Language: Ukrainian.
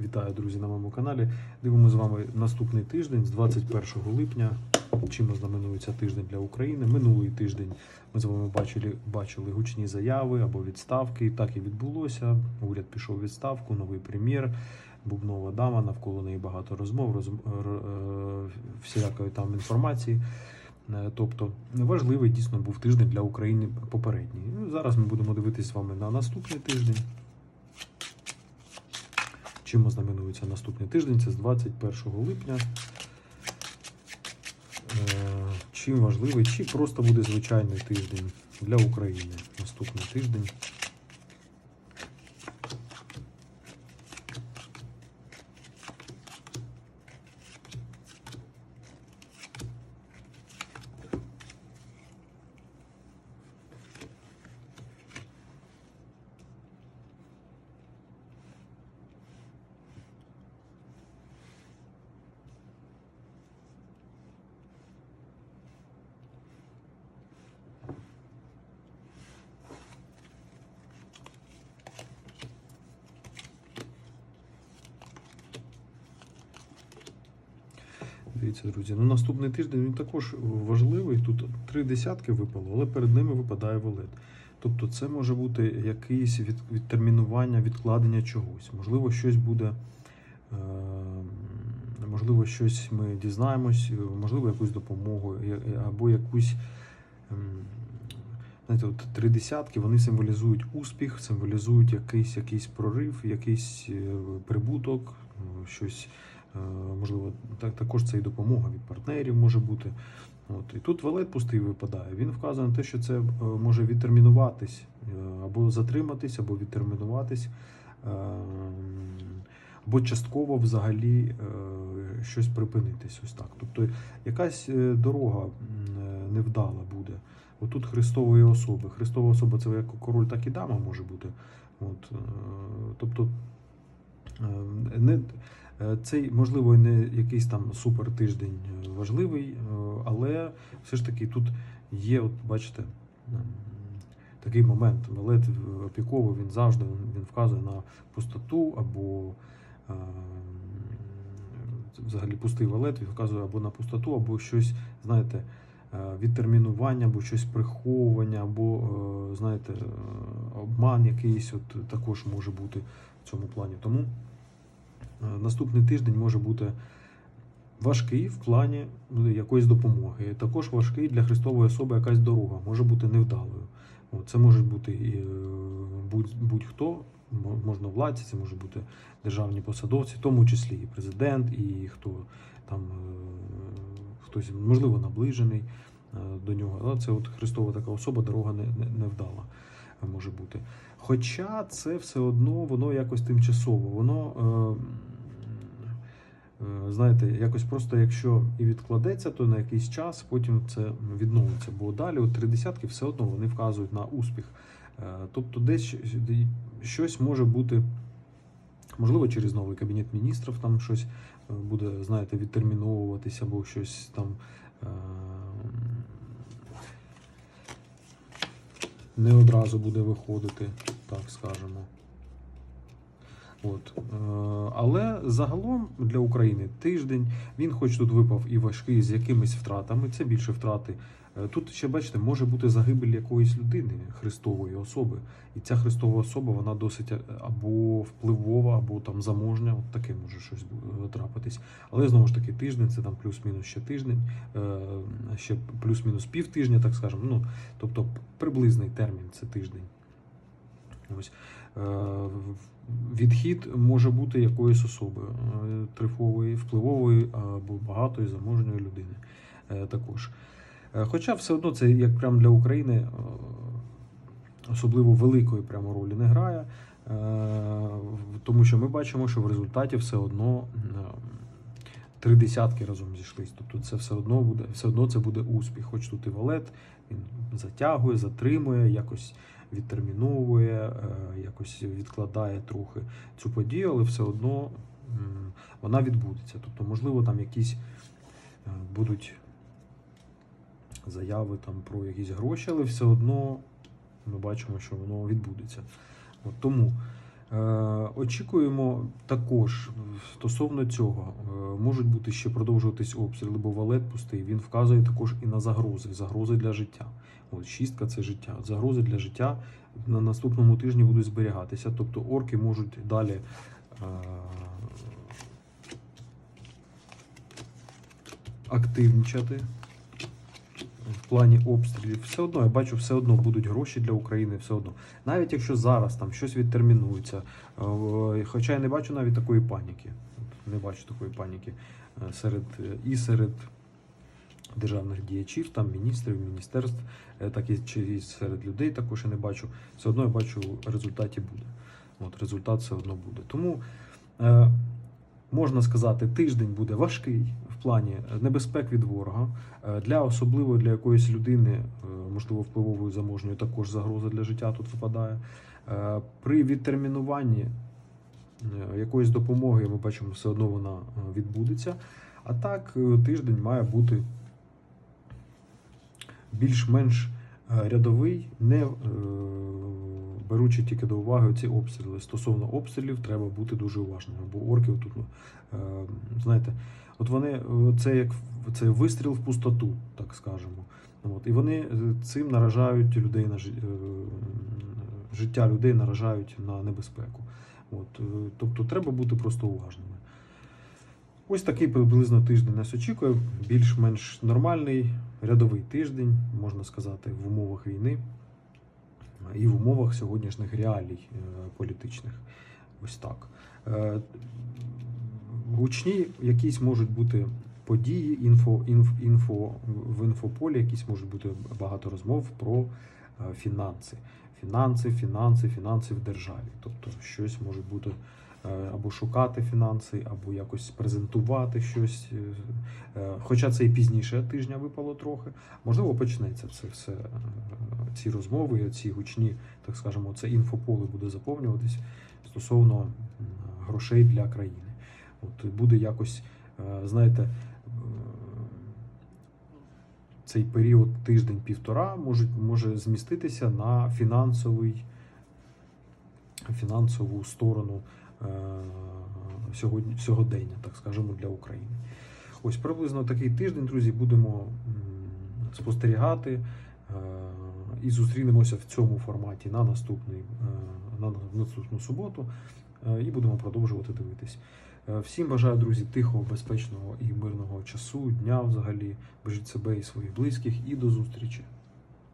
Вітаю, друзі, на моєму каналі. Дивимося з вами наступний тиждень з 21 липня. Чим знаменується тиждень для України. Минулий тиждень ми з вами бачили, бачили гучні заяви або відставки. Так і відбулося. Уряд пішов у відставку, новий прем'єр, бубнова дама, навколо неї багато розмов, роз, е, всілякої там інформації. Е, Тобто важливий дійсно був тиждень для України попередній. Ну, Зараз ми будемо дивитися з вами на наступний тиждень. Чим знаменується наступний тиждень? Це з 21 липня. Е, Чим важливий, чи просто буде звичайний тиждень для України. Наступний тиждень. Дивіться, друзі, ну наступний тиждень він також важливий. Тут три десятки випало, але перед ними випадає валет. Тобто це може бути від, відтермінування, відкладення чогось. Можливо, щось буде, е, можливо, щось ми дізнаємось, можливо, якусь допомогу або якусь. ем, Знаєте, от три десятки вони символізують успіх, символізують якийсь, якийсь прорив, якийсь е, прибуток, е, щось Можливо, так, також це і допомога від партнерів може бути. От. І тут валет пустий випадає. Він вказує на те, що це е, може відтермінуватись, е, або затриматись, або відтермінуватись, е, або частково взагалі е, щось припинитись. Ось так. Тобто якась е, дорога е, невдала буде. Отут Христової особи. Христова особа це як король, так і дама може бути. От, е, тобто е, не, Е, Цей, можливо, не якийсь там супер тиждень е, важливий, е, але все ж таки тут є, от бачите, такий момент. Мелет опіковий, він завжди він вказує на пустоту або е, взагалі пустий валет, він вказує або на пустоту, або щось, знаєте, е, відтермінування, або щось приховування, або, е, знаєте, е, обман якийсь от також може бути в цьому плані. Тому Е, наступний тиждень може бути важкий в плані ну, якоїсь допомоги. Також важкий для Христової особи якась дорога, може бути невдалою. Це може бути і е, будь- будь-хто, можна владці, це може бути державні посадовці, в тому числі і президент, і хто там е, хтось, можливо, наближений е, до нього. Це от Христова така особа, дорога не, не, невдала е, може бути. Хоча це все одно воно якось тимчасово, воно. Е, е, Знаєте, якось просто якщо і відкладеться, то на якийсь час потім це відновиться. Бо далі от три десятки все одно вони вказують на успіх. Е, Тобто, десь щось може бути, можливо, через новий кабінет міністрів там щось буде, знаєте, відтерміновуватися або щось там. Не одразу буде виходити, так скажемо. От. е, Але загалом для України тиждень, він хоч тут випав і важкий з якимись втратами, це більше втрати. Е, Тут ще, бачите, може бути загибель якоїсь людини, Христової особи. І ця Христова особа, вона досить е, або впливова, або там заможня, от таке може щось бу- трапитись. Але знову ж таки, тиждень це там плюс-мінус ще тиждень, е, ще плюс-мінус пів тижня, так скажемо. Ну, тобто приблизний термін це тиждень. Ось. Е, Відхід може бути якоїсь особи е, трифової, впливової або багатої заможної людини е, також. Е, Хоча все одно це як прям для України е, особливо великої прямо ролі не грає, е, тому що ми бачимо, що в результаті все одно три десятки разом зійшлись. Тобто це все одно буде, все одно це буде успіх. Хоч тут і валет, він затягує, затримує, якось відтерміновує, якось відкладає трохи цю подію, але все одно вона відбудеться. Тобто, можливо, там якісь будуть заяви там про якісь гроші, але все одно ми бачимо, що воно відбудеться. От тому Е, Очікуємо також стосовно цього, е, можуть бути ще продовжуватись обстріли, бо валет пустий. Він вказує також і на загрози, загрози для життя. От шістка це життя. Загрози для життя на наступному тижні будуть зберігатися. Тобто орки можуть далі. е, Активнічати в плані обстрілів. Все одно, я бачу, все одно будуть гроші для України, все одно. Навіть якщо зараз там щось відтермінується, е, хоча я не бачу навіть такої паніки. Не бачу такої паніки е, серед і серед державних діячів, там міністрів, міністерств, е, так і чи серед людей також я не бачу. Все одно я бачу, результаті буде. От результат все одно буде. Тому можна сказати, тиждень буде важкий плані небезпек від ворога. Е, Для особливо для якоїсь людини, е, можливо, впливової заможньої, також загроза для життя тут випадає. Е, При відтермінуванні якоїсь допомоги, ми бачимо, все одно вона відбудеться. А так, тиждень має бути більш-менш рядовий, не беручи тільки до уваги ці обстріли. Стосовно обстрілів, треба бути дуже уважними, бо орки тут, ну, е, знаєте, от вони це як це вистріл в пустоту, так скажемо. От, і вони е, цим наражають людей на е, життя людей, наражають на небезпеку. От, е, тобто треба бути просто уважними. Ось такий приблизно тиждень нас очікує. Більш-менш нормальний рядовий тиждень, можна сказати, в умовах війни і в умовах сьогоднішніх реалій е, політичних. Ось так. Е, Гучні якісь можуть бути події, інфо, інф, інфо, в інфополі якісь можуть бути багато розмов про е, фінанси. Фінанси, фінанси, фінанси в державі. Тобто щось може бути або шукати фінанси, або якось презентувати щось. е, е, Хоча це і пізніше тижня випало трохи. Можливо, почнеться це все, е, ці розмови, ці гучні, так скажемо, це інфополе буде заповнюватись стосовно грошей для країни. От буде якось, е, знаєте, е, цей період тиждень-півтора може, може зміститися на фінансовий, фінансову сторону е, сьогодні, сьогодення, так скажемо, для України. Ось приблизно такий тиждень, друзі, будемо спостерігати е, і зустрінемося в цьому форматі на наступний, е, на наступну суботу е, і будемо продовжувати дивитись. Е, Всім бажаю, друзі, тихого, безпечного і мирного часу, дня взагалі. Бережіть себе і своїх близьких, і до зустрічі.